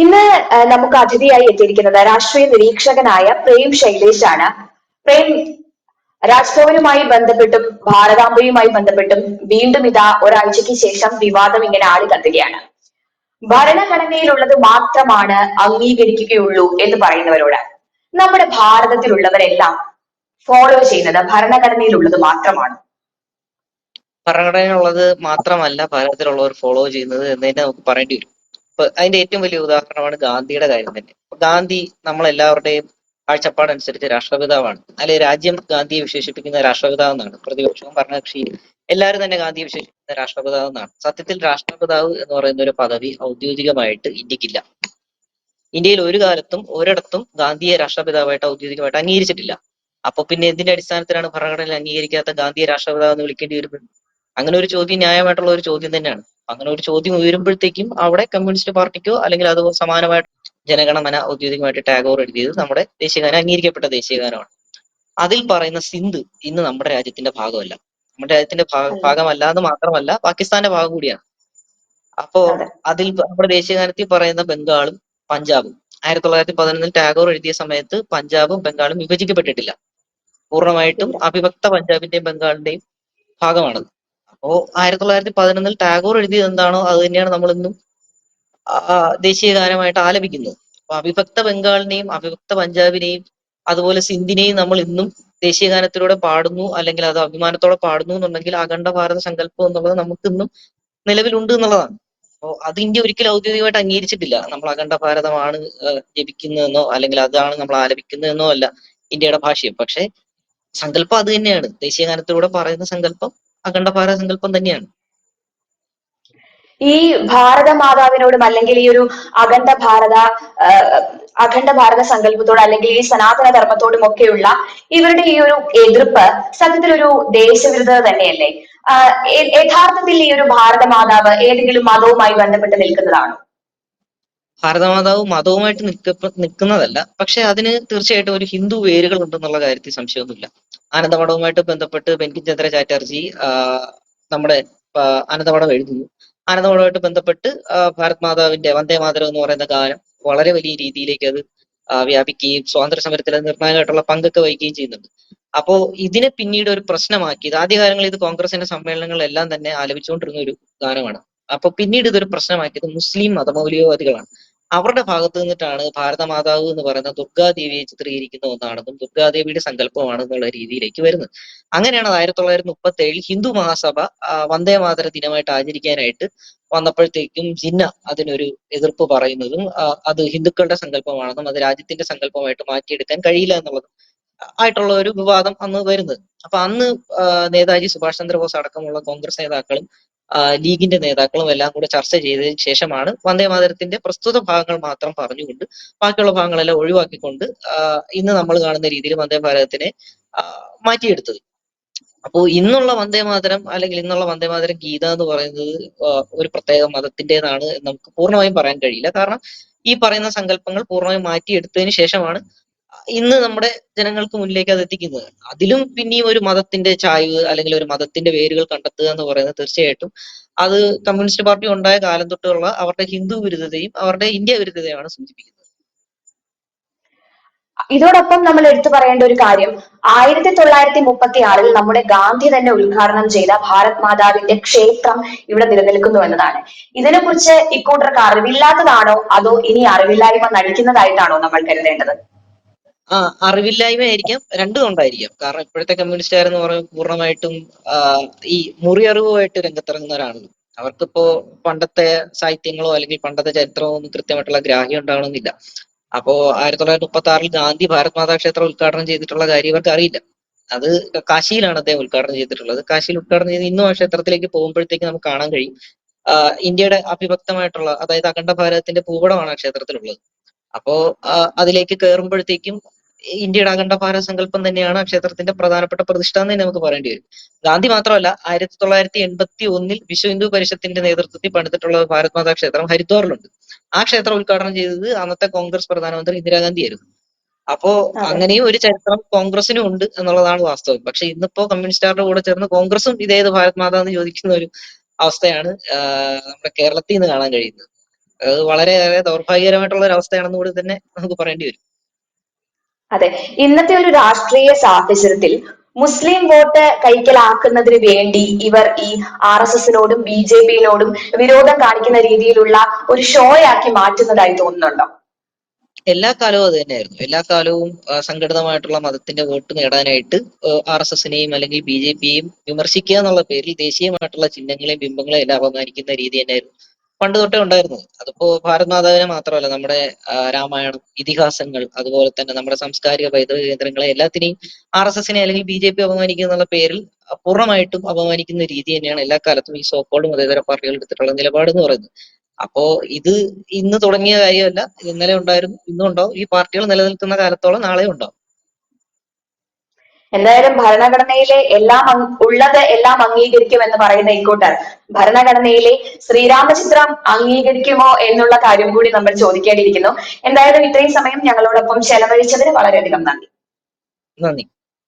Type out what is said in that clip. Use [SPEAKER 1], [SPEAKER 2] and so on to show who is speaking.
[SPEAKER 1] ഇന്ന് നമുക്ക് അതിഥിയായി എത്തിയിരിക്കുന്നത് രാഷ്ട്രീയ നിരീക്ഷകനായ പ്രേം ശൈലേഷ് ആണ് പ്രേം രാജ്ഭവനുമായി ബന്ധപ്പെട്ടും ഭാരതാംബയുമായി ബന്ധപ്പെട്ടും വീണ്ടും ഇതാ ഒരാഴ്ചയ്ക്ക് ശേഷം വിവാദം ഇങ്ങനെ ആളി കത്തുകയാണ്. ഭരണഘടനയിലുള്ളത് മാത്രമാണ് അംഗീകരിക്കുകയുള്ളൂ എന്ന് പറയുന്നവരോട്. നമ്മുടെ ഭാരതത്തിലുള്ളവരെല്ലാം ഫോളോ ചെയ്യുന്നത് ഭരണഘടനയിലുള്ളത് മാത്രമാണ്.
[SPEAKER 2] ഭരണഘടനയിലുള്ളത് മാത്രമല്ല ഭാരതത്തിലുള്ളവർ ഫോളോ ചെയ്യുന്നത് എന്ന് തന്നെ നമുക്ക് പറയേണ്ടി വരും. ഇപ്പൊ അതിന്റെ ഏറ്റവും വലിയ ഉദാഹരണമാണ് ഗാന്ധിയുടെ കാര്യം തന്നെ. ഗാന്ധി നമ്മളെല്ലാവരുടെയും കാഴ്ചപ്പാടനുസരിച്ച് രാഷ്ട്രപിതാവാണ്. അല്ലെ രാജ്യം ഗാന്ധിയെ വിശേഷിപ്പിക്കുന്ന രാഷ്ട്രപിതാവ് എന്നാണ് പ്രതിപക്ഷവും ഭരണകക്ഷി എല്ലാവരും തന്നെ ഗാന്ധിയെ വിശേഷിപ്പിക്കുന്ന രാഷ്ട്രപിതാവ് എന്നാണ് സത്യത്തിൽ രാഷ്ട്രപിതാവ് എന്ന് പറയുന്ന ഒരു പദവി ഔദ്യോഗികമായിട്ട് ഇന്ത്യക്കില്ല. ഇന്ത്യയിൽ ഒരു കാലത്തും ഒരിടത്തും ഗാന്ധിയെ രാഷ്ട്രപിതാവായിട്ട് ഔദ്യോഗികമായിട്ട് അംഗീകരിച്ചിട്ടില്ല. അപ്പൊ പിന്നെ എന്തിന്റെ അടിസ്ഥാനത്തിലാണ് ഭരണഘടനയിൽ അംഗീകരിക്കാത്ത ഗാന്ധിയെ രാഷ്ട്രപിതാവ് എന്ന് വിളിക്കേണ്ടി വരുന്നത്? അങ്ങനെ ഒരു ചോദ്യം ന്യായമായിട്ടുള്ള ഒരു ചോദ്യം തന്നെയാണ്. അങ്ങനെ ഒരു ചോദ്യം ഉയരുമ്പോഴത്തേക്കും അവിടെ കമ്മ്യൂണിസ്റ്റ് പാർട്ടിക്കോ അല്ലെങ്കിൽ അത് സമാനമായിട്ട് ജനഗണമന ഔദ്യോഗികമായിട്ട് ടാഗോർ എഴുതിയത് നമ്മുടെ ദേശീയഗാനം അംഗീകരിക്കപ്പെട്ട ദേശീയഗാനമാണ്. അതിൽ പറയുന്ന സിന്ധ് ഇന്ന് നമ്മുടെ രാജ്യത്തിന്റെ ഭാഗമല്ല. നമ്മുടെ രാജ്യത്തിന്റെ ഭാഗ- ഭാഗമല്ല എന്ന് മാത്രമല്ല പാകിസ്ഥാന്റെ ഭാഗം കൂടിയാണ്. അപ്പോ അതിൽ നമ്മുടെ ദേശീയഗാനത്തിൽ പറയുന്ന ബംഗാളും പഞ്ചാബും. ആയിരത്തി തൊള്ളായിരത്തി പതിനൊന്നിൽ ടാഗോർ എഴുതിയ സമയത്ത് പഞ്ചാബും ബംഗാളും വിഭജിക്കപ്പെട്ടിട്ടില്ല.
[SPEAKER 1] പൂർണമായിട്ടും.
[SPEAKER 2] അവിഭക്ത പഞ്ചാബിന്റെയും ബംഗാളിന്റെയും ഭാഗമാണത്. അപ്പോ ആയിരത്തി തൊള്ളായിരത്തി പതിനൊന്നിൽ ടാഗോർ എഴുതിയത് എന്താണോ അത് തന്നെയാണ് നമ്മൾ ഇന്നും ദേശീയ ഗാനമായിട്ട് ആലപിക്കുന്നത്. അപ്പൊ അവിഭക്ത ബംഗാളിനെയും അവിഭക്ത പഞ്ചാബിനെയും അതുപോലെ സിന്ധിനെയും നമ്മൾ ഇന്നും ദേശീയ ഗാനത്തിലൂടെ പാടുന്നു അല്ലെങ്കിൽ അത് അഭിമാനത്തോടെ പാടുന്നു എന്നുണ്ടെങ്കിൽ അഖണ്ഡ ഭാരത സങ്കല്പം എന്നുള്ളത് നമുക്ക് ഇന്നും നിലവിലുണ്ട് എന്നുള്ളതാണ്. അപ്പോ അത് ഇന്ത്യ ഒരിക്കലും ഔദ്യോഗികമായിട്ട് അംഗീകരിച്ചിട്ടില്ല. നമ്മൾ അഖണ്ഡ ഭാരതമാണ് ജപിക്കുന്നതെന്നോ അല്ലെങ്കിൽ അതാണ് നമ്മൾ ആലപിക്കുന്നതെന്നോ അല്ല ഇന്ത്യയുടെ ഭാഷയും. പക്ഷെ സങ്കല്പം അത് തന്നെയാണ്. ദേശീയ ഗാനത്തിലൂടെ പറയുന്ന സങ്കല്പം അഖണ്ഡ ഭാരത സങ്കല്പം തന്നെയാണ്.
[SPEAKER 1] ഈ ഭാരത മാതാവിനോടും അല്ലെങ്കിൽ ഈ ഒരു അഖണ്ഡ ഭാരത അഖണ്ഡ ഭാരത സങ്കല്പത്തോട് അല്ലെങ്കിൽ ഈ സനാതന ധർമ്മത്തോടും ഒക്കെയുള്ള ഇവരുടെ ഈ ഒരു എതിർപ്പ് സത്യത്തിൽ ഒരു ദേശവിരുദ്ധത തന്നെയല്ലേ? യഥാർത്ഥത്തിൽ ഈ ഒരു ഭാരത മാതാവ് ഏതെങ്കിലും മതവുമായി ബന്ധപ്പെട്ട് നിൽക്കുന്നതാണോ?
[SPEAKER 2] ഭാരതമാതാവ് മതവുമായിട്ട് നിൽക്ക നിൽക്കുന്നതല്ല. പക്ഷെ അതിന് തീർച്ചയായിട്ടും ഒരു ഹിന്ദു വേരുകൾ ഉണ്ടെന്നുള്ള കാര്യത്തിൽ സംശയമൊന്നുമില്ല. ആനന്ദമഠവുമായിട്ട് ബന്ധപ്പെട്ട് ബെങ്കിം ചന്ദ്ര ചാറ്റർജി നമ്മുടെ ആനന്ദമഠം എഴുതുന്നു. ആനന്ദമഠവുമായിട്ട് ബന്ധപ്പെട്ട് ഭാരത് മാതാവിന്റെ വന്ദേ മാതരം എന്ന് പറയുന്ന ഗാനം വളരെ വലിയ രീതിയിലേക്ക് അത് വ്യാപിക്കുകയും സ്വാതന്ത്ര്യ സമരത്തിൽ നിർണായകമായിട്ടുള്ള പങ്കൊക്കെ വഹിക്കുകയും ചെയ്യുന്നുണ്ട്. അപ്പോ ഇതിനെ പിന്നീട് ഒരു പ്രശ്നമാക്കിയത് ആദ്യകാലങ്ങളിൽ ഇത് കോൺഗ്രസിന്റെ സമ്മേളനങ്ങളെല്ലാം തന്നെ ആലപിച്ചുകൊണ്ടിരുന്ന ഒരു ഗാനമാണ്. അപ്പൊ പിന്നീട് ഇതൊരു പ്രശ്നമാക്കിയത് മുസ്ലിം മതമൗലികവാദികളാണ്. അവരുടെ ഭാഗത്ത് നിന്നിട്ടാണ് ഭാരതമാതാവ് എന്ന് പറയുന്ന ദുർഗാദേവിയെ ചിത്രീകരിക്കുന്ന ഒന്നാണെന്നും ദുർഗാദേവിയുടെ സങ്കല്പമാണ് എന്നുള്ള രീതിയിലേക്ക് വരുന്നത്. അങ്ങനെയാണ് അത് ആയിരത്തി തൊള്ളായിരത്തി മുപ്പത്തി ഏഴിൽ ഹിന്ദു മഹാസഭ വന്ദേ മാതര ദിനമായിട്ട് ആചരിക്കാനായിട്ട് വന്നപ്പോഴത്തേക്കും ജിന്ന അതിനൊരു എതിർപ്പ് പറയുന്നതും അത് ഹിന്ദുക്കളുടെ സങ്കല്പമാണെന്നും അത് രാജ്യത്തിന്റെ സങ്കല്പമായിട്ട് മാറ്റിയെടുക്കാൻ കഴിയില്ല എന്നുള്ളതും ആയിട്ടുള്ള ഒരു വിവാദം അന്ന് വരുന്നത്. അപ്പൊ അന്ന് നേതാജി സുഭാഷ് ചന്ദ്രബോസ് അടക്കമുള്ള കോൺഗ്രസ് നേതാക്കളും ലീഗിന്റെ നേതാക്കളും എല്ലാം കൂടെ ചർച്ച ചെയ്തതിന് ശേഷമാണ് വന്ദേ മാതരത്തിന്റെ പ്രസ്തുത ഭാഗങ്ങൾ മാത്രം പറഞ്ഞുകൊണ്ട് ബാക്കിയുള്ള ഭാഗങ്ങളെല്ലാം ഒഴിവാക്കിക്കൊണ്ട് ഇന്ന് നമ്മൾ കാണുന്ന രീതിയിൽ വന്ദേ ഭാരതത്തിനെ ആ, മാറ്റിയെടുത്തത്. അപ്പോ ഇന്നുള്ള വന്ദേ മാതരം അല്ലെങ്കിൽ ഇന്നുള്ള വന്ദേ മാതരം ഗീത എന്ന് പറയുന്നത് ഒരു പ്രത്യേക മതത്തിന്റേതാണ് എന്ന് നമുക്ക് പൂർണമായും പറയാൻ കഴിയില്ല. കാരണം ഈ പറയുന്ന സങ്കല്പങ്ങൾ പൂർണമായും മാറ്റിയെടുത്തതിന് ശേഷമാണ് ഇന്ന് നമ്മുടെ ജനങ്ങൾക്ക് മുന്നിലേക്ക് അത് എത്തിക്കുന്നത്. അതിലും പിന്നെയും ഒരു മതത്തിന്റെ ചായ്വ് അല്ലെങ്കിൽ ഒരു മതത്തിന്റെ വേരുകൾ കണ്ടെത്തുക എന്ന് പറയുന്നത് തീർച്ചയായിട്ടും അത് കമ്മ്യൂണിസ്റ്റ് പാർട്ടി ഉണ്ടായ കാലം തൊട്ടുള്ള അവരുടെ ഹിന്ദു വിരുദ്ധതയും അവരുടെ ഇന്ത്യ വിരുദ്ധതയുമാണ് സൂചിപ്പിക്കുന്നത്.
[SPEAKER 1] ഇതോടൊപ്പം നമ്മൾ എടുത്തു പറയേണ്ട ഒരു കാര്യം. ആയിരത്തി തൊള്ളായിരത്തി മുപ്പത്തി ആറിൽ നമ്മുടെ ഗാന്ധി തന്നെ ഉദ്ഘാടനം ചെയ്ത ഭാരത് മാതാവിന്റെ ക്ഷേത്രം ഇവിടെ നിലനിൽക്കുന്നു എന്നതാണ്. ഇതിനെക്കുറിച്ച് ഇക്കൂട്ടർക്ക് അറിവില്ലാത്തതാണോ? അതോ ഇനി അറിവില്ലായ്മ നടിക്കുന്നതായിട്ടാണോ നമ്മൾ കരുതേണ്ടത്?
[SPEAKER 2] ആ അറിവില്ലായ്മ ആയിരിക്കാം രണ്ടും ഉണ്ടായിരിക്കാം. കാരണം ഇപ്പോഴത്തെ കമ്മ്യൂണിസ്റ്റുകാരെന്ന് പറയുന്നത് പൂർണമായിട്ടും ഈ ഈ മുറിയറിവുമായിട്ട് രംഗത്തിറങ്ങുന്നവരാണ്. അവർക്കിപ്പോ പണ്ടത്തെ സാഹിത്യങ്ങളോ അല്ലെങ്കിൽ പണ്ടത്തെ ചരിത്രമോ ഒന്നും കൃത്യമായിട്ടുള്ള ഗ്രാഹ്യം ഉണ്ടാവണമെന്നില്ല. അപ്പോ ആയിരത്തി തൊള്ളായിരത്തി മുപ്പത്തി ആറിൽ ഗാന്ധി ഭാരത് മാതാ ക്ഷേത്രം ഉദ്ഘാടനം ചെയ്തിട്ടുള്ള കാര്യം ഇവർക്ക് അറിയില്ല അത് കാശിയിലാണ് അദ്ദേഹം ഉദ്ഘാടനം ചെയ്തിട്ടുള്ളത്. കാശിയിൽ ഉദ്ഘാടനം ചെയ്ത് ഇന്നും ആ ക്ഷേത്രത്തിലേക്ക് പോകുമ്പോഴത്തേക്ക് നമുക്ക് കാണാൻ കഴിയും. ഇന്ത്യയുടെ അഭിഭക്തമായിട്ടുള്ള അതായത് അഖണ്ഡ ഭാരതത്തിന്റെ ഭൂപടമാണ് ആ ക്ഷേത്രത്തിലുള്ളത്. അപ്പോ അതിലേക്ക് കയറുമ്പോഴത്തേക്കും ഇന്ത്യയുടെ അഖണ്ഡ ഭാരത സങ്കല്പം തന്നെയാണ് ആ ക്ഷേത്രത്തിന്റെ പ്രധാനപ്പെട്ട പ്രതിഷ്ഠ എന്ന് തന്നെ നമുക്ക് പറയേണ്ടി വരും. ഗാന്ധി മാത്രമല്ല ആയിരത്തി തൊള്ളായിരത്തി എൺപത്തി ഒന്നിൽ വിശ്വ ഹിന്ദു പരിഷത്തിന്റെ നേതൃത്വത്തിൽ പണിതിട്ടുള്ള ഭാരത് മാതാ ക്ഷേത്രം ഹരിദ്വാറിലുണ്ട്. ആ ക്ഷേത്രം ഉദ്ഘാടനം ചെയ്തത് അന്നത്തെ കോൺഗ്രസ് പ്രധാനമന്ത്രി ഇന്ദിരാഗാന്ധി ആയിരുന്നു. അപ്പോ അങ്ങനെയും ഒരു ചരിത്രം കോൺഗ്രസിനും ഉണ്ട് എന്നുള്ളതാണ് വാസ്തവം. പക്ഷെ ഇന്നിപ്പോ കമ്മ്യൂണിസ്റ്റുകാരുടെ കൂടെ ചേർന്ന് കോൺഗ്രസും ഇതേത് ഭാരത് മാതാ എന്ന് ചോദിക്കുന്ന ഒരു അവസ്ഥയാണ് നമ്മുടെ കേരളത്തിൽ നിന്ന് കാണാൻ കഴിയുന്നത്. അത് വളരെ ദൗർഭാഗ്യകരമായിട്ടുള്ള ഒരു അവസ്ഥയാണെന്ന് കൂടി തന്നെ നമുക്ക് പറയേണ്ടി വരും.
[SPEAKER 1] അതെ. ഇന്നത്തെ ഒരു രാഷ്ട്രീയ സാഹചര്യത്തിൽ മുസ്ലിം വോട്ട് കൈക്കലാക്കുന്നതിന് വേണ്ടി ഇവർ ഈ ആർ എസ് എസിനോടും ബി ജെ പിയിനോടും വിരോധം കാണിക്കുന്ന രീതിയിലുള്ള ഒരു ഷോയാക്കി മാറ്റുന്നതായി തോന്നുന്നുണ്ടോ?
[SPEAKER 2] എല്ലാ കാലവും അത് തന്നെയായിരുന്നു. എല്ലാ കാലവും സംഘടിതമായിട്ടുള്ള മതത്തിന്റെ വോട്ട് നേടാനായിട്ട് ആർ എസ് എസിനെയും അല്ലെങ്കിൽ ബി ജെ പിയെയും വിമർശിക്കുക എന്നുള്ള പേരിൽ ദേശീയമായിട്ടുള്ള ചിഹ്നങ്ങളെയും ബിംബങ്ങളെയും എല്ലാം അപമാനിക്കുന്ന രീതി തന്നെയായിരുന്നു. പണ്ട് തൊട്ടേ ഉണ്ടായിരുന്നു. അതിപ്പോ ഭാരത് മാതാവിനെ മാത്രമല്ല നമ്മുടെ രാമായണം ഇതിഹാസങ്ങൾ അതുപോലെ തന്നെ നമ്മുടെ സാംസ്കാരിക പൈതൃക കേന്ദ്രങ്ങളെ എല്ലാത്തിനെയും ആർ എസ് എസിനെ അല്ലെങ്കിൽ ബി ജെ പി അപമാനിക്കുക എന്നുള്ള പേരിൽ പൂർണമായിട്ടും അപമാനിക്കുന്ന രീതി തന്നെയാണ് എല്ലാ കാലത്തും ഈ സോക്കോൾഡ് മതേതര പാർട്ടികൾ എടുത്തിട്ടുള്ള നിലപാട് എന്ന് പറയുന്നത്. അപ്പോ ഇത് ഇന്ന് തുടങ്ങിയ കാര്യമല്ല ഇന്നലെ ഉണ്ടായിരുന്നു ഇന്നും ഉണ്ടാവും ഈ പാർട്ടികൾ നിലനിൽക്കുന്ന കാലത്തോളം നാളെ ഉണ്ടാവും.
[SPEAKER 1] എന്തായാലും ഭരണഘടനയിലെ എല്ലാം ഉള്ളത് എല്ലാം അംഗീകരിക്കും എന്ന് പറയുന്ന ഇക്കൂട്ടർ. ഭരണഘടനയിലെ ശ്രീരാമചിത്രം അംഗീകരിക്കുമോ എന്നുള്ള കാര്യം കൂടി നമ്മൾ ചോദിക്കേണ്ടിയിരിക്കുന്നു. എന്തായാലും ഇത്രയും സമയം ഞങ്ങളോടൊപ്പം ചെലവഴിച്ചതിന് വളരെയധികം നന്ദി.
[SPEAKER 2] നന്ദി.